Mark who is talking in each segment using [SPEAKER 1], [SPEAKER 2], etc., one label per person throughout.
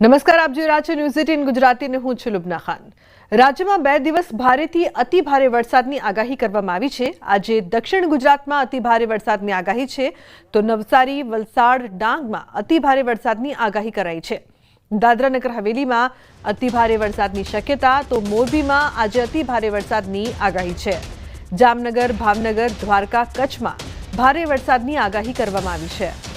[SPEAKER 1] નમસ્કાર, આપ જોઈ રહ્યા છો ન્યૂઝ એટીન ગુજરાતી હું છું લુબના ખાન. રાજ્યમાં બે દિવસ ભારેથી અતિ ભારે વરસાદની આગાહી કરવામાં આવી છે. આજે દક્ષિણ ગુજરાતમાં અતિ ભારે વરસાદની આગાહી છે. તો નવસારી, વલસાડ, ડાંગમાં અતિ ભારે વરસાદની આગાહી કરાઈ છે. દાદરાનગર, હવેલીમાં અતિ ભારે વરસાદની શક્યતા, તો મોરબીમાં આજે અતિ ભારે વરસાદની આગાહી છે. જામનગર, ભાવનગર, દ્વારકા કચ્છમાં ભારે વરસાદની આગાહી કરવામાં આવી છે.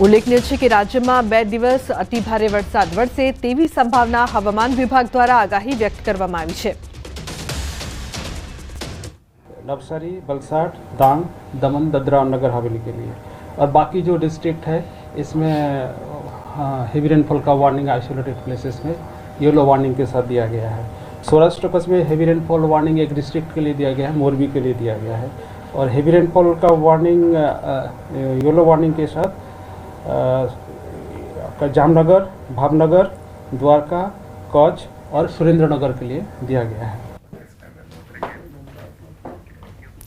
[SPEAKER 1] ઉલ્લેખનીય છે કે રાજ્યમાં બે દિવસ અતિ ભારે વરસાદ વરસે તેવી સંભાવના હવામાન વિભાગ દ્વારા આગાહી વ્યક્ત કરવામાં આવી છે
[SPEAKER 2] नवसारी वलसाड दांग दमन ददरा और नगर हवेली के लिए और बाकी जो डिस्ट्रिक्ट है इसमें हेवी रेनफॉल का वार्निंग आइसोलेटेड प्लेसेस में येलो वार्निंग के साथ दिया गया है सौराष्ट्र कच्छ में हेवी रेनफॉल वार्निंग एक डिस्ट्रिक्ट के लिए दिया गया है मोरबी के लिए दिया गया है और हेवी रेनफॉल का वार्निंग येलो वार्निंग के साथ अ, आपका जामनगर भावनगर द्वारका कच्छ और सुरेंद्रनगर के लिए दिया गया है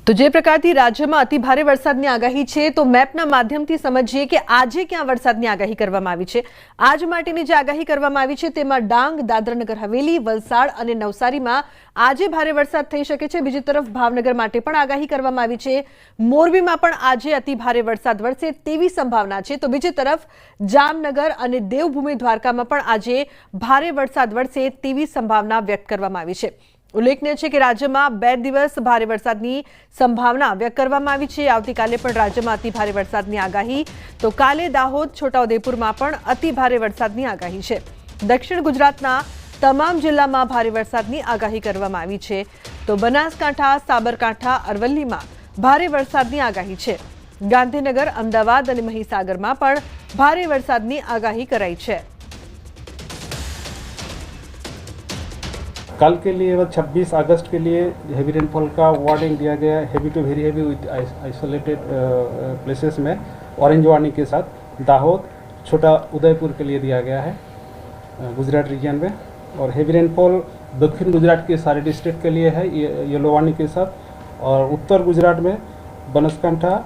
[SPEAKER 1] તો જે પ્રકારથી રાજ્યમાં અતિ ભારે વરસાદની આગાહી છે, તો મેપના માધ્યમથી સમજીએ કે આજે ક્યાં વરસાદની આગાહી કરવામાં આવી છે. આજ માટેની જે આગાહી કરવામાં આવી છે, તેમાં ડાંગ, દાદરાનગર, હવેલી, વલસાડ અને નવસારીમાં આજે ભારે વરસાદ થઈ શકે છે. બીજી તરફ ભાવનગર માટે પણ આગાહી કરવામાં આવી છે. મોરબીમાં પણ આજે અતિ ભારે વરસાદ વરસે તેવી સંભાવના છે. તો બીજી તરફ જામનગર અને દેવભૂમિ દ્વારકામાં પણ આજે ભારે વરસાદ વરસે તેવી સંભાવના વ્યક્ત કરવામાં આવી છે. ઉલ્લેખનીય છે કે રાજ્યમાં બે દિવસ ભારે વરસાદની સંભાવના વ્યક્ત કરવામાં આવી છે. આવતીકાલે પણ રાજ્યમાં અતિ ભારે વરસાદની આગાહી. તો કાલે દાહોદ, છોટાઉદેપુરમાં પણ અતિ ભારે વરસાદની આગાહી છે. દક્ષિણ ગુજરાતના તમામ જિલ્લામાં ભારે વરસાદની આગાહી કરવામાં આવી છે. તો બનાસકાંઠા, સાબરકાંઠા, અરવલ્લીમાં ભારે વરસાદની આગાહી છે. ગાંધીનગર, અમદાવાદ અને મહીસાગરમાં પણ ભારે વરસાદની આગાહી કરાઈ છે.
[SPEAKER 2] कल के लिए व 26 अगस्त के लिए हेवी रेनफॉल का वार्निंग दिया गया है heavy to very heavy with isolated places में ऑरेंज वार्निंग के साथ। दाहोद, छोटा उदयपुर के लिए दिया गया है गुजरात रीजन में। और हेवी रेनफॉल दक्षिण गुजरात के सारे डिस्ट्रिक्ट के लिए है, ये येलो वार्निंग के साथ। और उत्तर गुजरात में, बनासकांठा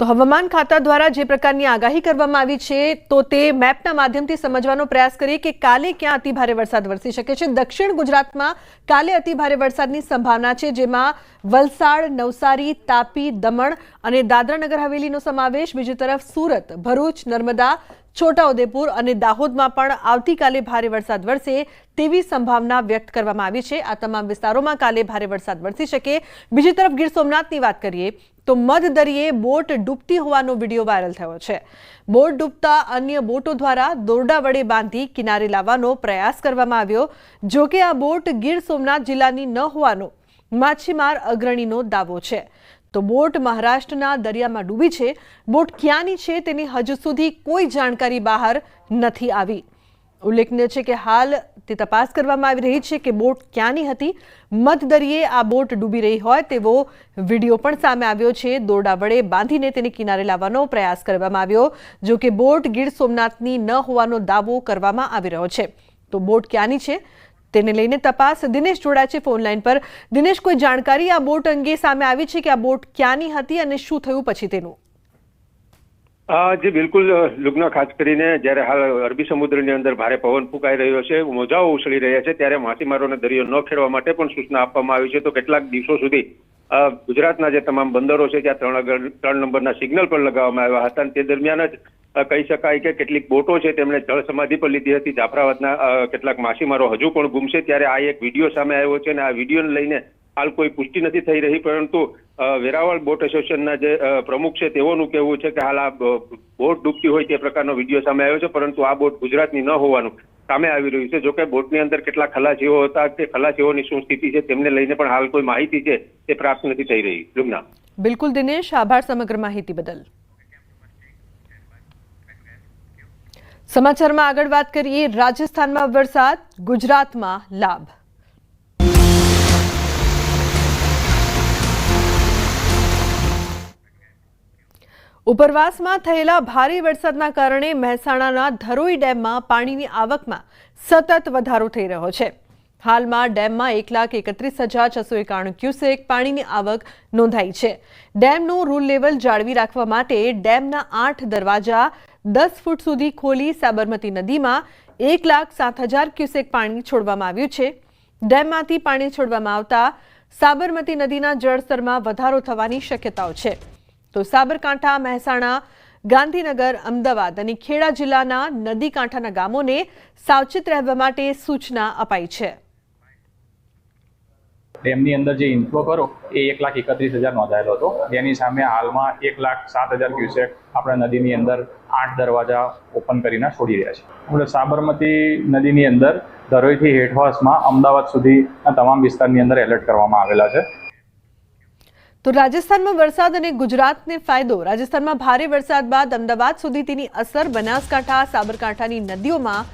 [SPEAKER 1] તો હવામાન ખાતા દ્વારા જે પ્રકારની આગાહી કરવામાં આવી છે, તો તે મેપના માધ્યમથી સમજવાનો પ્રયાસ કરીએ કે કાલે ક્યાં અતિ ભારે વરસાદ વરસી શકે છે. દક્ષિણ ગુજરાતમાં કાલે અતિભારે વરસાદની સંભાવના છે, જેમાં વલસાડ, નવસારી, તાપી, દમણ અને દાદરાનગર હવેલીનો સમાવેશ. બીજી તરફ સુરત, ભરૂચ, નર્મદા, છોટાઉદેપુર અને દાહોદમાં પણ આવતીકાલે ભારે વરસાદ વરસે તેવી સંભાવના વ્યક્ત કરવામાં આવી છે. આ તમામ વિસ્તારોમાં કાલે ભારે વરસાદ વરસી શકે. બીજી તરફ ગીર સોમનાથની વાત કરીએ તો મધદરિયે બોટ ડૂબતી હોવાનો વીડિયો વાયરલ થયો છે. બોટ ડૂબતા અન્ય બોટો દ્વારા દોરડા વડે બાંધી કિનારે લાવવાનો પ્રયાસ કરવામાં આવ્યો. જોકે આ બોટ ગીર સોમનાથ જિલ્લાની ન હોવાનો માછીમાર અગ્રણીનો દાવો છે. તો બોટ મહારાષ્ટ્રના દરિયામાં ડૂબી છે. બોટ ક્યાંની છે તેની હજુ સુધી કોઈ જાણકારી બહાર નથી આવી. ઉલ્લેખનીય છે કે હાલ તે તપાસ કરવામાં આવી રહી છે કે બોટ ક્યાંની હતી. મધદરિયે આ બોટ ડૂબી રહી હોય તેવો વીડિયો પણ સામે આવ્યો છે. દોરડા વડે બાંધીને તેને કિનારે લાવવાનો પ્રયાસ કરવામાં આવ્યો, જો કે બોટ ગીર સોમનાથની ન હોવાનો દાવો કરવામાં આવી રહ્યો છે. તો બોટ ક્યાંની છે? તેને લઈને તપાસ. દિનેશ જોડાય છે ફોનલાઈન પર. દિનેશ, કોઈ જાણકારી આ બોટ અંગે સામે આવી છે કે આ બોટ ક્યાંની હતી અને શું થયું પછી તેનું?
[SPEAKER 3] જે, બિલકુલ લુગ્ન ખાસ કરીને જ્યારે હાલ અરબી સમુદ્રની અંદર ભારે પવન ફૂંકાઈ રહ્યો છે, મોજાઓ ઉછળી રહ્યા છે, ત્યારે માછીમારોને દરિયો ન ખેડવા માટે પણ સૂચના આપવામાં આવી છે. તો કેટલાક દિવસો સુધી ગુજરાતના જે તમામ બંદરો છે ત્યાં ત્રણ ત્રણ નંબરના સિગ્નલ પણ લગાવવામાં આવ્યા હતા તે દરમિયાન જ કહી શકાય કે કેટલીક બોટો છે તેમણે જળ સમાધિ પર લીધી હતી. જાફરાબાદના કેટલાક માછીમારો હજુ પણ ગુમશે ત્યારે આ એક વીડિયો સામે આવ્યો છે અને આ વિડીયોને લઈને હાલ કોઈ પુષ્ટિ નથી થઈ રહી, પરંતુ વેરાવળ બોટ એસોસિએશનના જે પ્રમુખ છે તેઓનું કહેવું છે કે હાલ આ બોટ ડૂબતી હોય તે પ્રકારનો વીડિયો સામે આવ્યો છે, પરંતુ આ બોટ ગુજરાતની ન હોવાનું સામે આવી રહ્યું છે. જોકે બોટની અંદર કેટલા ખલાસીઓ હતા, તે ખલાસીઓની શું સ્થિતિ છે, તેમને લઈને પણ હાલ કોઈ માહિતી છે, તે પ્રાપ્ત નથી થઈ રહી. લુગ્ના
[SPEAKER 1] બિલકુલ દિનેશ, આભાર સમગ્ર માહિતી બદલ. સમાચારમાં આગળ વાત કરીએ. રાજસ્થાનમાં વરસાદ, ગુજરાતમાં લાભ. ઉપરવાસમાં થયેલા ભારે વરસાદના કારણે મહેસાણાના ધરોઈ ડેમમાં પાણીની આવકમાં સતત વધારો થઈ રહ્યો છે. હાલમાં ડેમમાં એક લાખ એકત્રીસ હજાર છસો એકાણું ક્યુસેક પાણીની આવક નોંધાઈ છે. ડેમનું રૂલ લેવલ જાળવી રાખવા માટે ડેમના આઠ દરવાજા દસ ફૂટ સુધી ખોલી સાબરમતી નદીમાં એક લાખ સાત હજાર ક્યુસેક પાણી છોડવામાં આવ્યું છે. ડેમમાંથી પાણી છોડવામાં આવતા સાબરમતી નદીના જળસ્તરમાં વધારો થવાની શક્યતાઓ છે. તો સાબરકાંઠા, મહેસાણા, ગાંધીનગર, અમદાવાદ અને ખેડા જિલ્લાના નદી કાંઠાના ગામોને સાવચેત રહેવા માટે સૂચના અપાઈ છે.
[SPEAKER 4] ડેમની અંદર જે ઇન્ફ્લો કરો, એ એક લાખ એકત્રીસ હજાર નોંધાયેલો હતો. જેની સામે હાલમાં એક લાખ સાત હજાર ક્યુસેક આપણે નદીની અંદર આઠ દરવાજા ઓપન કરીને છોડી રહ્યા છે. એટલે સાબરમતી નદીની અંદર ધરોઈથી હેઠવાસમાં અમદાવાદ સુધીના તમામ વિસ્તારની અંદર એલર્ટ કરવામાં આવેલા છે.
[SPEAKER 1] તો રાજસ્થાનમાં વરસાદ અને ગુજરાતને ફાયદો. રાજસ્થાનમાં ભારે વરસાદ બાદ અમદાવાદ સુધી તેની અસર બનાસકાંઠા, સાબરકાંઠાની નદીઓમાં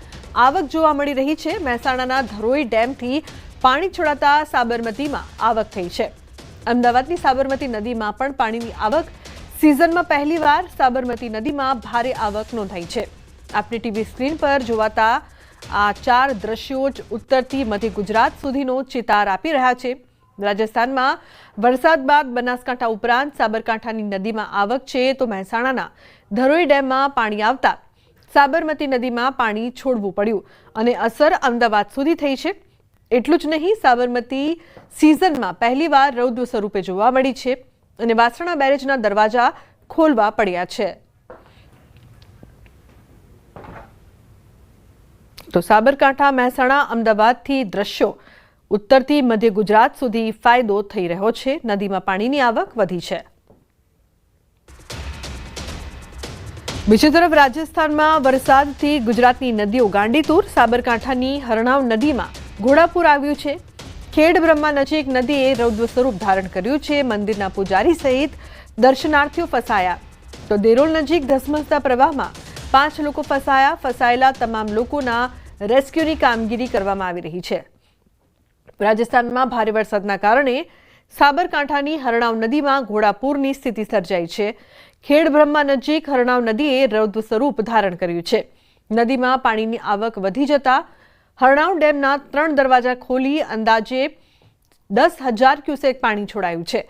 [SPEAKER 1] આવક જોવા મળી રહી છે. મહેસાણાના ધરોઈ ડેમથી પાણી છોડાતા સાબરમતીમાં આવક થઈ છે. અમદાવાદની સાબરમતી નદીમાં પણ પાણીની આવક સિઝનમાં પહેલીવાર સાબરમતી નદીમાં ભારે આવક નોંધાઈ છે. આપણી ટીવી સ્ક્રીન પર જોવાતા આ ચાર દ્રશ્યો જ ઉત્તરથી મધ્ય ગુજરાત સુધીનો ચિતાર આપી રહ્યા છે. રાજસ્થાનમાં વરસાદ બાદ બનાસકાંઠા ઉપરાંત સાબરકાંઠાની નદીમાં આવક છે તો મહેસાણાના ધરોઈ ડેમમાં પાણી આવતા સાબરમતી નદીમાં પાણી છોડવું પડ્યું અને અસર અમદાવાદ સુધી થઈ છે. એટલું જ નહીં, સાબરમતી સિઝનમાં પહેલીવાર રૌદ્ર સ્વરૂપે જોવા મળી છે અને વાસણા બેરેજના દરવાજા ખોલવા પડ્યા છે. તો સાબરકાંઠા, મહેસાણા, અમદાવાદથી દ્રશ્યો. ઉત્તરથી મધ્ય ગુજરાત સુધી ફાયદો થઈ રહ્યો છે. નદીમાં પાણીની આવક વધી છે. બીજી તરફ રાજસ્થાનમાં વરસાદથી ગુજરાતની નદીઓ ગાંડીતુર, સાબરકાંઠાની હરણાવ નદીમાં ઘોડાપુર આવ્યું છે. ખેડ બ્રહ્મા નજીક નદીએ રૌદ્ર સ્વરૂપ ધારણ કર્યું છે. મંદિરના પૂજારી સહિત દર્શનાર્થીઓ ફસાયા. તો દેરોલ નજીક ધસમસતા પ્રવાહમાં પાંચ લોકો ફસાયા. ફસાયેલા તમામ લોકોના રેસ્ક્યુની કામગીરી કરવામાં આવી રહી છે. રાજસ્થાનમાં ભારે વરસાદના કારણે સાબરકાંઠાની હરણાવ નદીમાં ઘોડાપૂરની સ્થિતિ સર્જાઈ છે. ખેડબ્રહ્મા નજીક હરણાવ નદીએ રૌદ્ર સ્વરૂપ ધારણ કર્યું છે. નદીમાં પાણીની આવક વધી જતા હરણાવ ડેમના ત્રણ દરવાજા ખોલી અંદાજે દસ હજાર ક્યુસેક પાણી છોડાયું છે.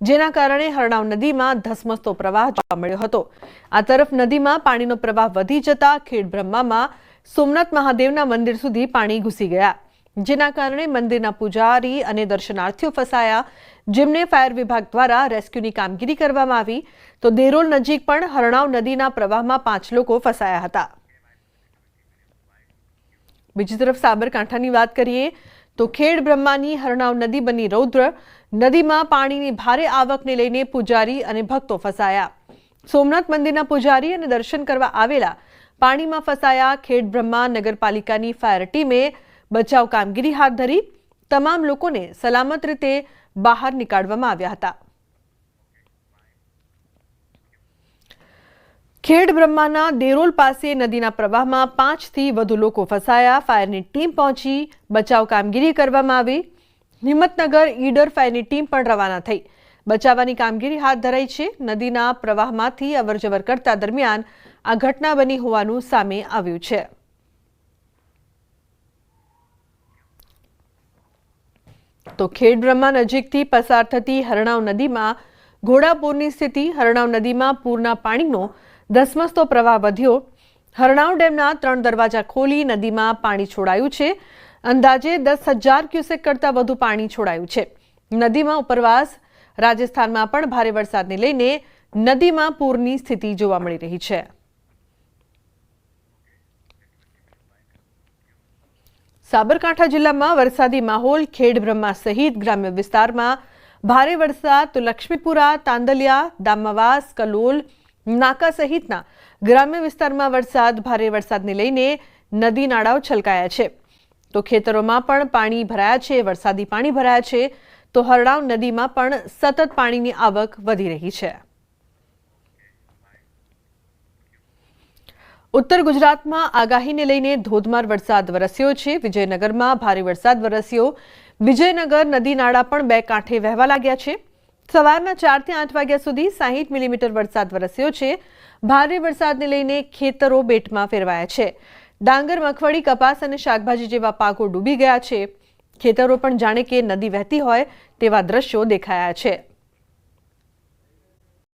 [SPEAKER 1] જેના કારણે હરણાવ નદીમાં ધસમસતો પ્રવાહ જોવા મળ્યો હતો. આ તરફ નદીમાં પાણીનો પ્રવાહ વધી જતા ખેડબ્રહ્મામાં સોમનાથ મહાદેવના મંદિર સુધી પાણી ઘૂસી ગયા. જેના કારણે મંદિરના પૂજારી અને દર્શનાર્થીઓ ફસાયા. જેમને ફાયર વિભાગ દ્વારા રેસ્ક્યુની કામગીરી કરવામાં આવી. તો દેરોલ નજીક પણ હરણાવ નદીના પ્રવાહમાં પાંચ લોકો ફસાયા હતા. બીજી તરફ સાબરકાંઠાની વાત કરીએ, તો ખેડ બ્રહ્માની હરણાવ નદી બની રૌદ્ર. નદીમાં પાણીની ભારે આવકને લઈને પૂજારી અને ભક્તો ફસાયા. સોમનાથ મંદિરના પૂજારી અને દર્શન કરવા આવેલા. પાણીમાં ફસાયા ખેડ બ્રહ્મા નગરપાલિકાની ફાયર ટીમે બચાવ કામગીરી હાથ ધરી તમામ લોકોને સલામત રીતે બહાર નીકાળવામાં આવ્યા હતા. ખેડ બ્રહ્માના દેરોલ પાસે નદીના પ્રવાહમાં પાંચથી વધુ લોકો ફસાયા. ફાયરની ટીમ પહોંચી, બચાવ કામગીરી કરવામાં આવી. હિંમતનગર ઈડર ફાયરની ટીમ પણ રવાના થઈ. બચાવવાની કામગીરી હાથ ધરાઈ છે. નદીના પ્રવાહમાંથી અવરજવર કરતા દરમિયાન આ ઘટના બની હોવાનું સામે આવ્યું છે. તો ખેડબ્રહ્મા નજીકથી પસાર થતી હરણાવ નદીમાં, ઘોડાપૂરની સ્થિતિ, હરણાવ નદીમાં પૂરના પાણીનો ધસમસતો પ્રવાહ વધ્યો. હરણાવ ડેમના ત્રણ દરવાજા ખોલી નદીમાં પાણી છોડાયું છે. અંદાજે દસ હજાર ક્યુસેક કરતાં વધુ પાણી છોડાયું છે. નદીમાં ઉપરવાસ, રાજસ્થાનમાં પણ ભારે વરસાદને લઈને નદીમાં પૂરની સ્થિતિ જોવા મળી રહી છે. સાબરકાંઠા જિલ્લામાં વરસાદી માહોલ ખેડબ્રહ્મા સહિત ગ્રામ્ય વિસ્તારમાં ભારે વરસાદ, તો લક્ષ્મીપુરા, તાંદલિયા, દામાવાસ, કલોલ, નાકા સહિતના ગ્રામ્ય વિસ્તારમાં વરસાદ, ભારે વરસાદને લઈને નદી નાળાઓ છલકાયા છે. તો ખેતરોમાં પણ પાણી ભરાયા છે, વરસાદી પાણી ભરાયા છે, તો હરડાવ નદીમાં પણ સતત પાણીની આવક વધી રહી છે. ઉત્તર ગુજરાતમાં આગાહીને લઈને ધોધમાર વરસાદ વરસ્યો છે. વિજયનગરમાં ભારે વરસાદ વરસ્યો. વિજયનગર નદી નાળા પણ બે કાંઠે વહેવા લાગ્યા છે. સવારના ચારથી આઠ વાગ્યા સુધી સાહીઠ મિલીમીટર વરસાદ વરસ્યો છે. ભારે વરસાદને લઈને ખેતરો બેટમાં ફેરવાયા છે. ડાંગર, મગફળી, કપાસ અને શાકભાજી જેવા પાકો ડૂબી ગયા છે. ખેતરો પણ જાણે કે નદી વહેતી હોય તેવા દ્રશ્યો દેખાયા છે.